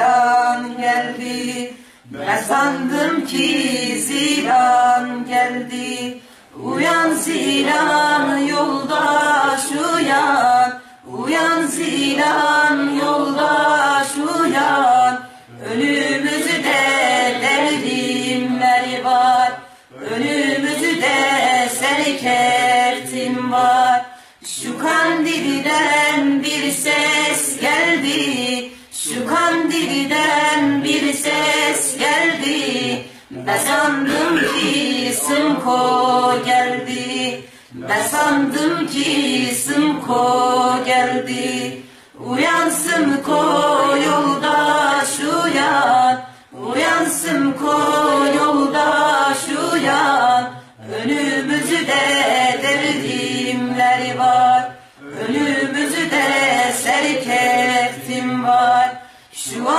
zilan geldi. Ben sandım ki zilan geldi. Uyan zilan yoldaş uyan Uyan zilan yoldaş uyan Önümüzde devrimler var Önümüzde serkertim var. Şu kandilden bir ses geldi. Şu kandilden birden bir ses geldi. Ben sandım ki Sımko geldi. Ben sandım ki Sımko geldi. Uyansın ko yoldaş uyan. Uyansın ko 希望。